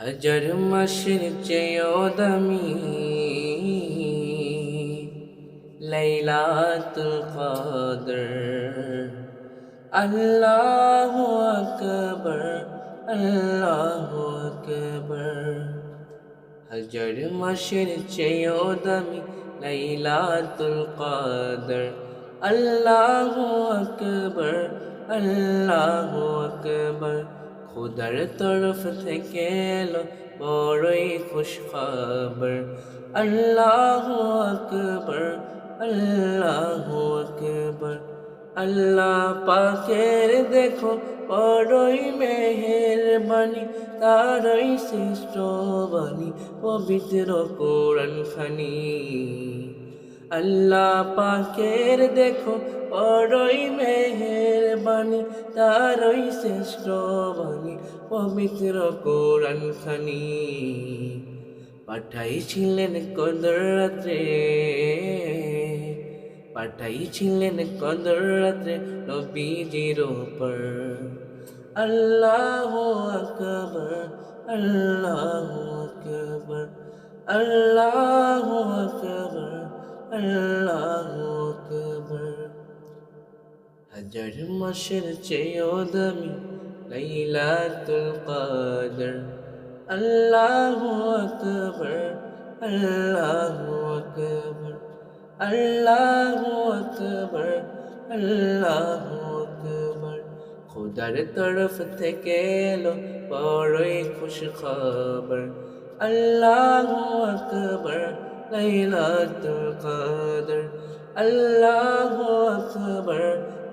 হাজার মাসের চেয়েও দামি লাইলাতুল কদর আল্লাহু আকবার আল্লাহু আকবার হাজার মাসের চেয়েও দামি লাইলাতুল কদর আল্লাহু আকবার আল্লাহু আকবার খুদার তরফ থেকে এলো বড়ই খুশ খবর। আল্লাহু আকবার আল্লাহু আকবার। আল্লাহ পাকের দেখো, বড়ই মেহেরবানি, তারই শ্রেষ্ঠ বাণী, পবিত্র কোরআন খানি আল্লাহ পাকের দেখো, বড়ই মেহেরবানি, তারই শ্রেষ্ঠ বাণী, পবিত্র কোরআন খানি। পাঠাইছিলেন কদর রাত্রে, পাঠাইছিলেন কদর রাত্রে নবীজির উপর। আল্লাহ আকবর আল্লাহ আকবর আল্লাহ আকবর। হাজার মাসের চেয়েও দামি লাইলাতুল কদর। আল্লাহু আকবর আল্লাহু আকবর আল্লাহু আকবর আল্লাহু আকবর। খোদার তরফ থেকে এলো বড়ই খুশ খবর আল্লাহু আকবর লাইলাতুল কদর আল্লাহু আকবর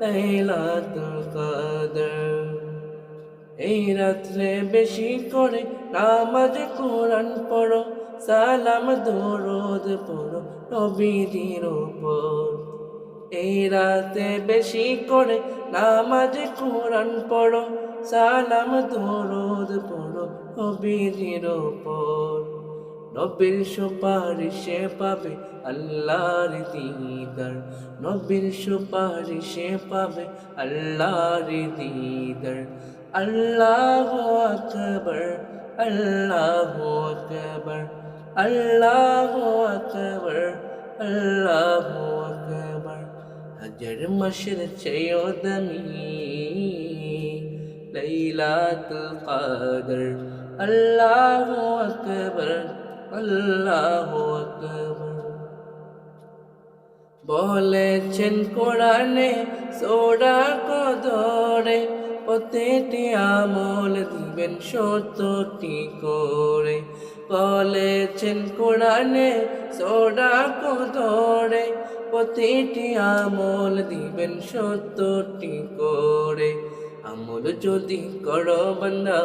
লাইলাতুল কদর এই রাত্রে বেশি করে নামাজ কোরআন পড়ো, সালাম, দরুদ পড়ো, নবীজির উপর। এই রাতে বেশি করে নামাজ কোরআন পড়ো, সালাম, দরুদ পড়ো, নবীজির উপর। নবীর সুপারিশে পাবে আল্লাহর দিদার। নবীর সুপারিশে পাবে আল্লাহর দিদার। আল্লাহ আকবর আল্লাহ আকবর আল্লাহ আকবর আল্লাহ আকবর। হাজার মাসের চেয়েও দামি লাইলাতুল কদর। আল্লাহ আকবর আল্লাহ বলেছেন কোরআনে সোরা কদরে প্রতিটি আমল দিবেন সত্যটি করে। বলেছেন কোরআনে সোরা কদরে প্রতিটি আমল দিবেন সত্যটি করে। আমল যদি করো বান্দা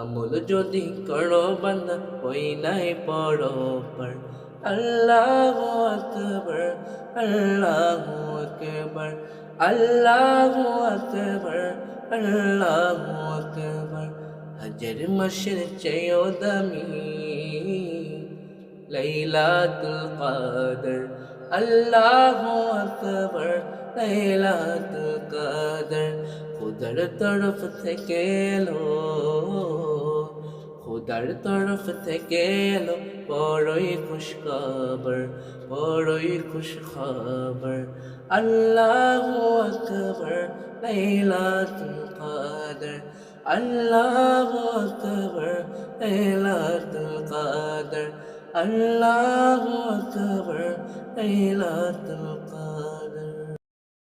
আমল যদি করো বান্দা, ওই নাই পড়ো পর আল্লাহ আকবর আল্লাহ আকবর আল্লাহ আকবর আল্লাহ আকবর। হাজার মাসের চেয়েও দামি লাইলাতুল কদর। আল্লাহ আকবর, লাইলাতুল কদর। খুদার তরফ থেকে এলো। খুদার তরফ থেকে এলো, বড়ই খুশ খবর, বড়ই খুশ খবর। আল্লাহ আকবর, লাইলাতুল কদর। আল্লাহ আকবর, লাইলাতুল কদর। আল্লাহ আকবর, লাইলাতুল কদর।